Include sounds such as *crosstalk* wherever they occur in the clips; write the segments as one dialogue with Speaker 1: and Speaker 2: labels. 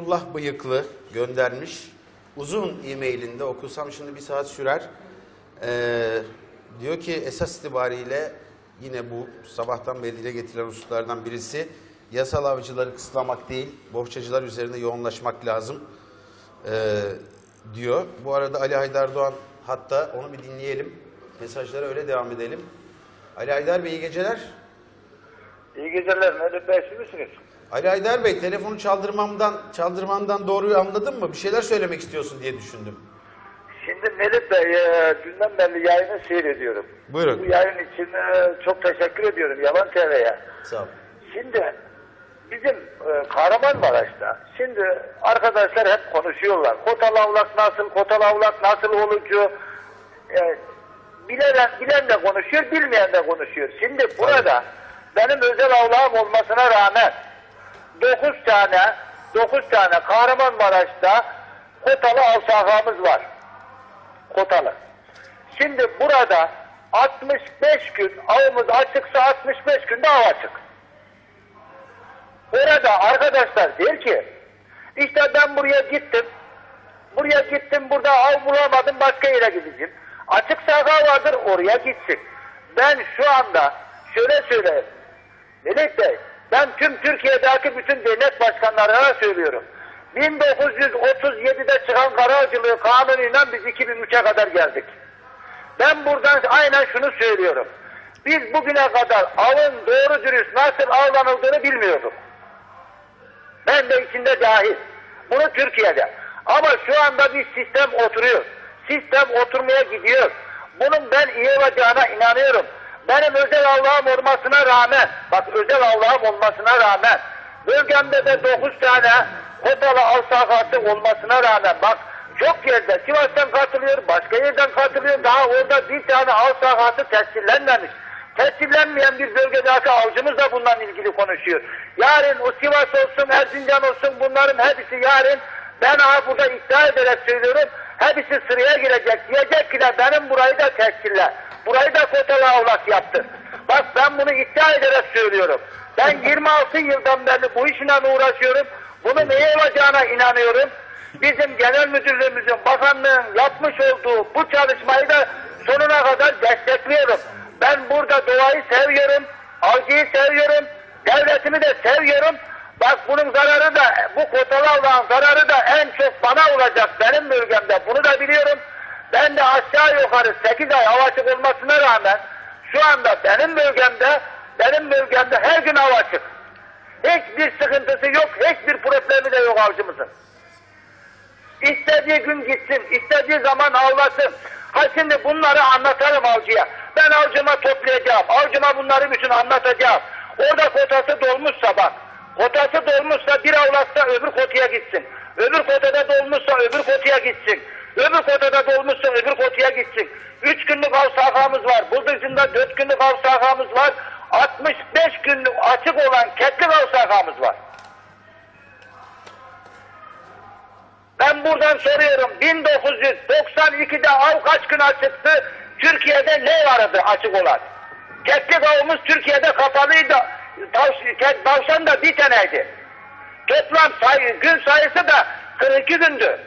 Speaker 1: Emrullah Bıyıklı göndermiş. Uzun e-mailinde okusam şimdi bir saat sürer. Ee, diyor ki esas itibariyle yine bu sabahtan beri getirilen hususlardan birisi yasal avcıları kısıtlamak değil, bohçacılar üzerinde yoğunlaşmak lazım ee, diyor. Bu arada Ali Haydar Doğan hatta onu bir dinleyelim. Mesajlara öyle devam edelim. Ali Haydar Bey iyi geceler.
Speaker 2: İyi geceler. Mehmet Bey misiniz?
Speaker 1: Ali Haydar Bey telefonu çaldırmamdan çaldırmandan doğruyu anladın mı? Bir şeyler söylemek istiyorsun diye düşündüm.
Speaker 2: Şimdi Melih Bey, e, dünden beri yayını seyrediyorum.
Speaker 1: Buyurun.
Speaker 2: Bu yayın için e, çok teşekkür ediyorum Yalan TV'ye.
Speaker 1: Sağ ol.
Speaker 2: Şimdi bizim e, Kahramanmaraş'ta şimdi arkadaşlar hep konuşuyorlar. Kotalı avlak nasıl, kotalı avlak nasıl olucu? E, bilen, bilen de konuşuyor, bilmeyen de konuşuyor. Şimdi burada benim özel avlağım olmasına rağmen 9 tane 9 tane Kahramanmaraş'ta kotalı av sahamız var. Kotalı. Şimdi burada 65 gün avımız açıksa 65 günde av açık. Orada arkadaşlar der ki işte ben buraya gittim. Buraya gittim burada av bulamadım başka yere gideceğim. Açık saha vardır oraya gitsin. Ben şu anda şöyle söyleyeyim. Melek Bey ben tüm Türkiye'deki bütün devlet başkanlarına söylüyorum. 1937'de çıkan kararcılığı kanunuyla biz 2003'e kadar geldik. Ben buradan aynen şunu söylüyorum. Biz bugüne kadar avın doğru dürüst nasıl avlanıldığını bilmiyorduk. Ben de içinde dahil. Bunu Türkiye'de. Ama şu anda bir sistem oturuyor. Sistem oturmaya gidiyor. Bunun ben iyi olacağına inanıyorum. Benim özel Allah'ım olmasına rağmen, bak özel Allah'ım olmasına rağmen, bölgemde de 9 tane kotalı av sahası olmasına rağmen, bak çok yerde Sivas'tan katılıyor, başka yerden katılıyor, daha orada bir tane av sahası tescillenmemiş. Tescillenmeyen bir bölgedeki avcımız da bundan ilgili konuşuyor. Yarın o Sivas olsun, Erzincan olsun bunların hepsi yarın ben aha burada iddia ederek söylüyorum. Hepsi sıraya girecek. Diyecek ki de benim burayı da tescille. Burayı da kotalı avlak yaptı. Bak ben bunu iddia ederek söylüyorum. Ben 26 yıldan beri bu işle uğraşıyorum. Bunun iyi olacağına inanıyorum. Bizim genel müdürlüğümüzün, bakanlığın yapmış olduğu bu çalışmayı da sonuna kadar destekliyorum. Ben burada doğayı seviyorum, avcıyı seviyorum, devletimi de seviyorum. Bak bunun zararı da, bu kotalı avlağın zararı da en çok bana olacak benim bölgemde. Bunu da biliyorum. Ben de aşağı yukarı 8 ay hava açık olmasına rağmen şu anda benim bölgemde, benim bölgemde her gün hava açık. Hiçbir sıkıntısı yok, hiçbir problemi de yok avcımızın. İstediği gün gitsin, istediği zaman avlasın. Ha şimdi bunları anlatalım avcıya. Ben avcıma toplayacağım, avcıma bunları bütün anlatacağım. Orada kotası dolmuşsa bak, kotası dolmuşsa bir avlatsa öbür kotaya gitsin. Öbür kotada dolmuşsa öbür kotaya gitsin. Öbür kotada dolmuşsa öbür kotaya gitsin. Üç günlük av sahamız var. Bu dışında dört günlük av sahamız var. 65 günlük açık olan ketlik av sahamız var. Ben buradan soruyorum 1992'de av kaç gün açıktı? Türkiye'de ne vardı açık olan? Ketlik avımız Türkiye'de kapalıydı. Tav- Tavşan da bir taneydi. Toplam sayı, gün sayısı da 42 gündü.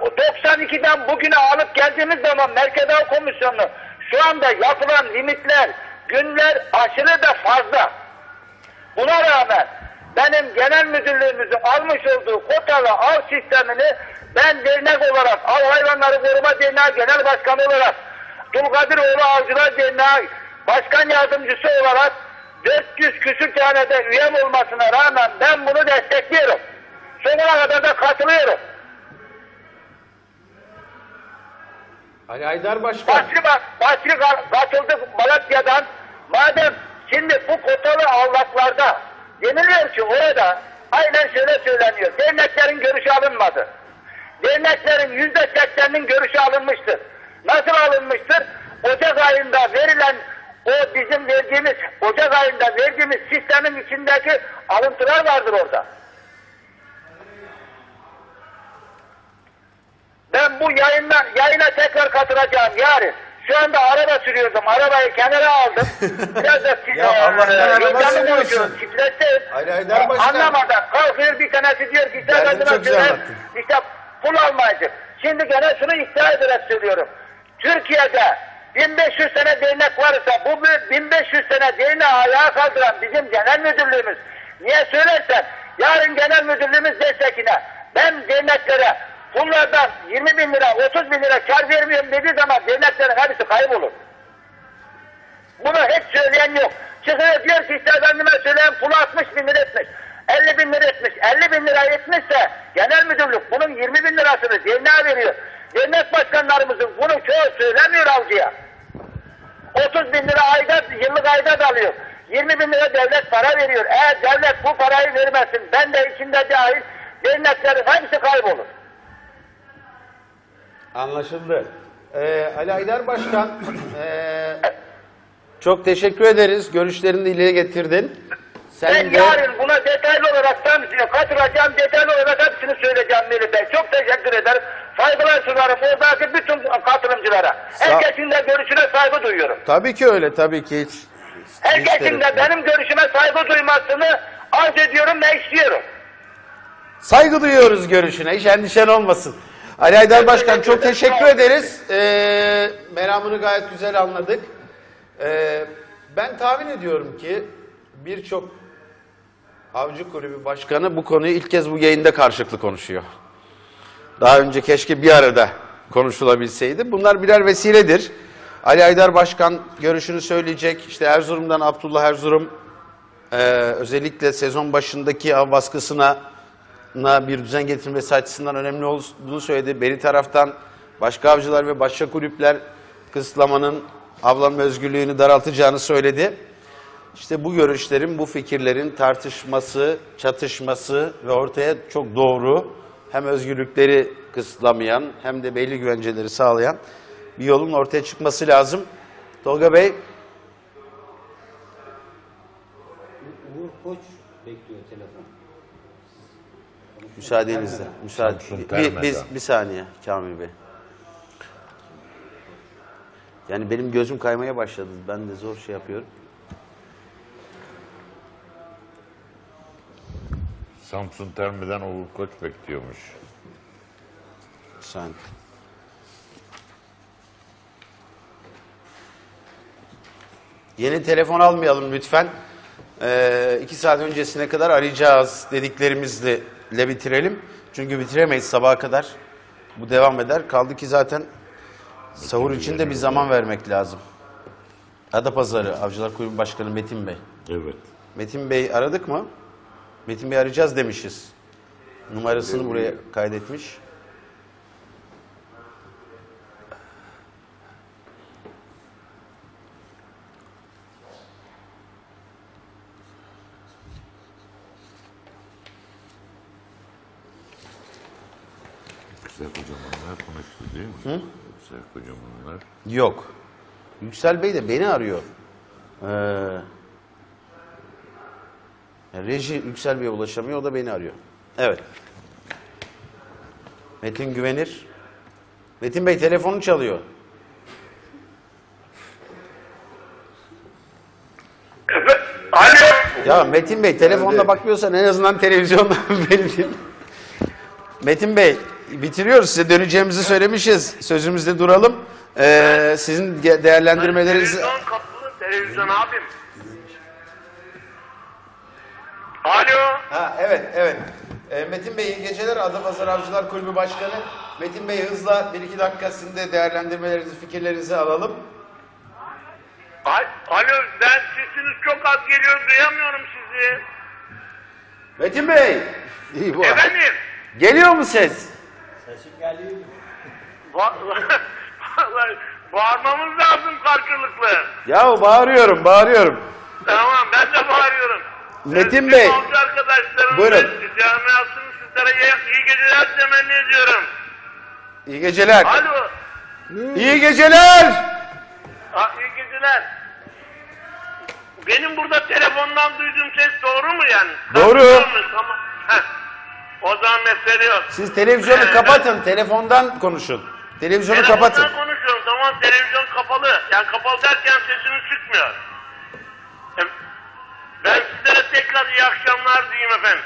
Speaker 2: O 92'den bugüne alıp geldiğimiz zaman Merkez Komisyonu şu anda yapılan limitler, günler aşırı da fazla. Buna rağmen benim genel müdürlüğümüzün almış olduğu kotalı av sistemini ben dernek olarak, Av Hayvanları Koruma Derneği Genel Başkanı olarak, Dulkadiroğlu Avcılar Derneği Başkan Yardımcısı olarak 400 küsür tane de üyem olmasına rağmen ben bunu destekliyorum. Sonuna kadar da katılıyorum.
Speaker 1: Ali Haydar Başkan.
Speaker 2: Basri, bak, Basri ka- katıldı Malatya'dan. Madem şimdi bu kotalı avlaklarda deniliyor ki orada aynen şöyle söyleniyor. Derneklerin görüşü alınmadı. Derneklerin yüzde sekseninin görüşü alınmıştır. Nasıl alınmıştır? Ocak ayında verilen o bizim verdiğimiz Ocak ayında verdiğimiz sistemin içindeki alıntılar vardır orada. Ben bu yayına, yayına tekrar katılacağım yarın. Şu anda araba sürüyordum. Arabayı kenara aldım. *laughs* Biraz da
Speaker 1: Ya araba
Speaker 2: heyecanlı
Speaker 1: sürüyorsun.
Speaker 2: konuşuyorum,
Speaker 1: Başkan.
Speaker 2: Anlamadan kalkıyor bir tanesi diyor ki işte söyleyeyim,
Speaker 1: anlattın.
Speaker 2: işte pul almayacak. Şimdi gene şunu iddia ederek söylüyorum. Türkiye'de 1500 sene dernek varsa bu bir 1500 sene derneği ayağa kaldıran bizim genel müdürlüğümüz. Niye söylersen yarın genel müdürlüğümüz destekine ben derneklere bunlardan 20 bin lira 30 bin lira kar vermiyorum dediği zaman derneklerin hepsi kaybolur. Bunu hiç söyleyen yok. Çıkıyor diyor ki işte efendime söyleyen pulu 60 bin lira etmiş. 50 bin lira etmiş. 50 bin lira etmişse genel müdürlük bunun 20 bin lirasını derneğe veriyor. Dernek başkanlarımızın bunu çoğu söylemiyor avcıya. 30 bin lira ayda, yıllık ayda da alıyor. 20 bin lira devlet para veriyor. Eğer devlet bu parayı vermesin, ben de içinde dahil, derneklerin hepsi kaybolur.
Speaker 1: Anlaşıldı. Ee, Ali Haydar Başkan, *clears throat* ee, çok teşekkür ederiz. Görüşlerini dile getirdin.
Speaker 2: Ben
Speaker 1: Sen de
Speaker 2: yarın buna detaylı olarak tam katılacağım, detaylı olarak hepsini söyleyeceğim Melih Bey. Çok teşekkür ederim. Saygılar sunarım oradaki bütün katılımcılara. Herkesin de görüşüne saygı duyuyorum.
Speaker 1: tabii ki öyle, tabii ki hiç.
Speaker 2: Herkesin de benim görüşüme saygı duymasını arz ediyorum ve istiyorum.
Speaker 1: Saygı duyuyoruz görüşüne, hiç endişen olmasın. Ali Haydar Başkan çok teşekkür ederiz. Ee, meramını gayet güzel anladık. Ee, ben tahmin ediyorum ki birçok avcı kulübü başkanı bu konuyu ilk kez bu yayında karşılıklı konuşuyor. Daha önce keşke bir arada konuşulabilseydi. Bunlar birer vesiledir. Ali Haydar Başkan görüşünü söyleyecek. İşte Erzurum'dan Abdullah Erzurum ee, özellikle sezon başındaki av baskısına na bir düzen getirilmesi açısından önemli olduğunu söyledi. Beri taraftan başka avcılar ve başka kulüpler kısıtlamanın avlanma özgürlüğünü daraltacağını söyledi. İşte bu görüşlerin, bu fikirlerin tartışması, çatışması ve ortaya çok doğru hem özgürlükleri kısıtlamayan hem de belli güvenceleri sağlayan bir yolun ortaya çıkması lazım. Tolga Bey,
Speaker 3: Uğur Koç bekliyor telefon.
Speaker 1: Müsaadenizle. Müsaade. Bir, biz, bir saniye Kamil Bey. Yani benim gözüm kaymaya başladı. Ben de zor şey yapıyorum.
Speaker 4: Samsun Termi'den Uğur Koç bekliyormuş.
Speaker 1: Saniye. Yeni telefon almayalım lütfen. Ee, iki saat öncesine kadar arayacağız dediklerimizle le bitirelim. Çünkü bitiremeyiz sabaha kadar. Bu devam eder. Kaldı ki zaten sahur için de bir zaman vermek lazım. Adapazarı Avcılar Kulübü Başkanı Metin Bey.
Speaker 4: Evet.
Speaker 1: Metin Bey aradık mı? Metin Bey arayacağız demişiz. Numarasını buraya kaydetmiş.
Speaker 4: Yüksel Kocamanlar konuştu değil mi? Yüksel Kocamanlar.
Speaker 1: Yok. Yüksel Bey de beni arıyor. Ee, yani reji Yüksel Bey'e ulaşamıyor, o da beni arıyor. Evet. Metin Güvenir. Metin Bey telefonu çalıyor.
Speaker 2: Alo.
Speaker 1: Ya Metin Bey telefonda bakmıyorsan en azından televizyonda *laughs* beni dinle. Metin Bey bitiriyoruz. Size döneceğimizi söylemişiz. Sözümüzde duralım. Ee, sizin değerlendirmelerinizi...
Speaker 2: Televizyon kapalı televizyon abim. Alo.
Speaker 1: Ha evet evet. Ee, Metin Bey iyi geceler. Adapazarı Avcılar Kulübü Başkanı. Metin Bey hızla bir iki dakika sizin de değerlendirmelerinizi, fikirlerinizi alalım.
Speaker 2: Al- Alo ben sesiniz çok az geliyor duyamıyorum sizi.
Speaker 1: Metin Bey! İyi bu.
Speaker 2: Efendim.
Speaker 1: Geliyor mu ses?
Speaker 3: Sesim geliyor. *laughs*
Speaker 2: Vallahi bağırmamız lazım karşılıklı.
Speaker 1: Ya bağırıyorum, bağırıyorum.
Speaker 2: Tamam ben de bağırıyorum.
Speaker 1: Metin Bey. Buyurun.
Speaker 2: ve Camiasının sizlere iyi, iyi geceler temenni ediyorum.
Speaker 1: İyi geceler.
Speaker 2: Alo.
Speaker 1: İyi geceler!
Speaker 2: Ha, iyi geceler. Benim burada telefondan duyduğum ses doğru mu yani?
Speaker 1: Doğru.
Speaker 2: Tamam. O zaman mesele yok.
Speaker 1: Siz televizyonu kapatın, telefondan konuşun. Televizyonu
Speaker 2: Telefondan
Speaker 1: kapatın.
Speaker 2: konuşuyorum tamam
Speaker 5: ama televizyon kapalı. Yani kapalı derken sesini çıkmıyor. Ben sizlere tekrar iyi akşamlar diyeyim efendim.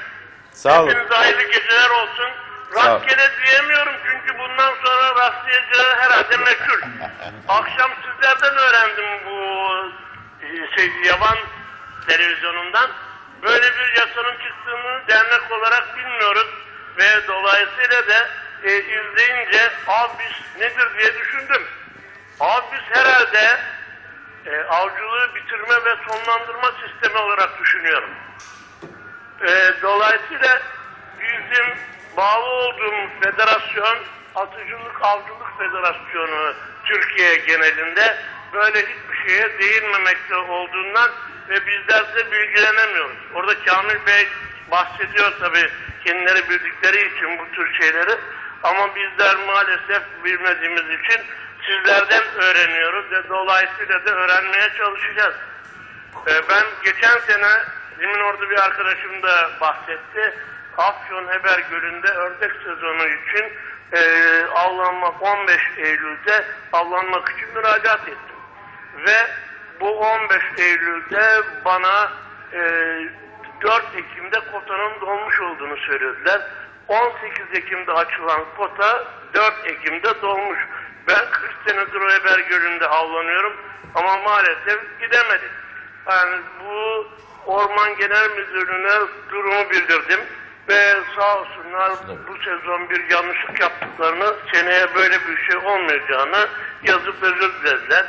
Speaker 1: Sağ olun.
Speaker 5: Hepinize hayırlı geceler olsun. Rastgele diyemiyorum çünkü bundan sonra rastlayacağı herhalde meşhur. *laughs* Akşam sizlerden öğrendim bu e, şey, yaban televizyonundan. Böyle bir yasanın çıktığını dernek olarak bilmiyoruz. Ve dolayısıyla da e, izleyince abi biz nedir diye düşündüm. Abi biz herhalde e, avcılığı bitirme ve sonlandırma sistemi olarak düşünüyorum. E, dolayısıyla bizim bağlı olduğumuz federasyon Atıcılık Avcılık Federasyonu Türkiye genelinde böyle hiçbir şeye değinmemekte olduğundan ve bizler de bilgilenemiyoruz. Orada Kamil Bey bahsediyor tabii kendileri bildikleri için bu tür şeyleri ama bizler maalesef bilmediğimiz için sizlerden öğreniyoruz ve dolayısıyla da öğrenmeye çalışacağız. Ee, ben geçen sene demin orada bir arkadaşım da bahsetti. Afyon Heber Gölü'nde ördek sezonu için e, avlanmak 15 Eylül'de avlanmak için müracaat ettim. Ve bu 15 Eylül'de bana e, 4 Ekim'de kotanın dolmuş olduğunu söylediler. 18 Ekim'de açılan kota 4 Ekim'de dolmuş. Ben 40 senedir o Heber Gölü'nde avlanıyorum ama maalesef gidemedim. Yani bu Orman Genel Müdürlüğü'ne durumu bildirdim. Ve sağ olsunlar bu sezon bir yanlışlık yaptıklarını, seneye böyle bir şey olmayacağını yazıp özür dilediler.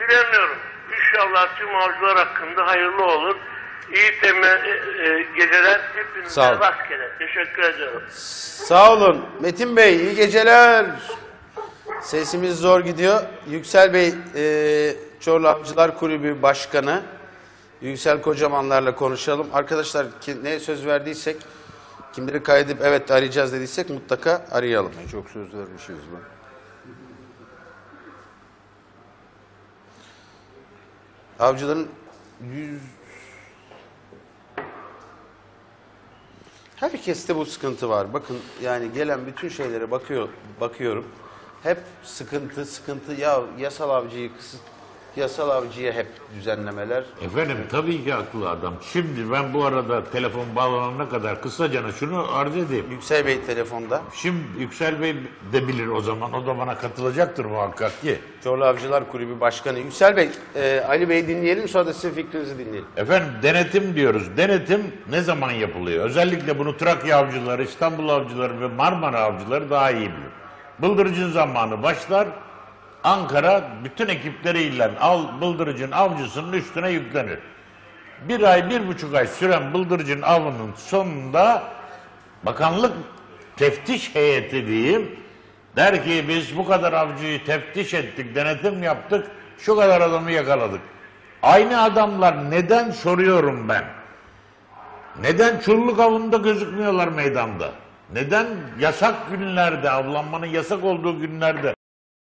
Speaker 5: Bilemiyorum. İnşallah tüm avcılar hakkında hayırlı olur. İyi teme, e, geceler. Hepinize
Speaker 1: Sağ olun.
Speaker 5: rastgele. Teşekkür ediyorum.
Speaker 1: Sağ olun. Metin Bey iyi geceler. Sesimiz zor gidiyor. Yüksel Bey e, Çorlu Avcılar Kulübü Başkanı. Yüksel Kocamanlarla konuşalım. Arkadaşlar ki, neye söz verdiysek kimleri kaydedip evet arayacağız dediysek mutlaka arayalım.
Speaker 6: Çok söz vermişiz ben.
Speaker 1: Avcıların yüz... Herkeste bu sıkıntı var. Bakın yani gelen bütün şeylere bakıyor, bakıyorum. Hep sıkıntı, sıkıntı. Ya yasal avcıyı kısıt, yasal avcıya hep düzenlemeler.
Speaker 4: Efendim tabii ki haklı adam. Şimdi ben bu arada telefon bağlanana kadar kısacana şunu arz edeyim.
Speaker 1: Yüksel Bey telefonda.
Speaker 4: Şimdi Yüksel Bey de bilir o zaman. O da bana katılacaktır muhakkak ki.
Speaker 1: Çorlu Avcılar Kulübü Başkanı. Yüksel Bey, e, Ali Bey dinleyelim sonra da sizin fikrinizi dinleyelim.
Speaker 4: Efendim denetim diyoruz. Denetim ne zaman yapılıyor? Özellikle bunu Trakya avcıları, İstanbul avcıları ve Marmara avcıları daha iyi bilir. Bıldırıcın zamanı başlar. Ankara bütün ekipleriyle al, bıldırıcın avcısının üstüne yüklenir. Bir ay, bir buçuk ay süren bıldırıcın avının sonunda bakanlık teftiş heyeti diyeyim der ki biz bu kadar avcıyı teftiş ettik, denetim yaptık, şu kadar adamı yakaladık. Aynı adamlar neden soruyorum ben? Neden çulluk avında gözükmüyorlar meydanda? Neden yasak günlerde, avlanmanın yasak olduğu günlerde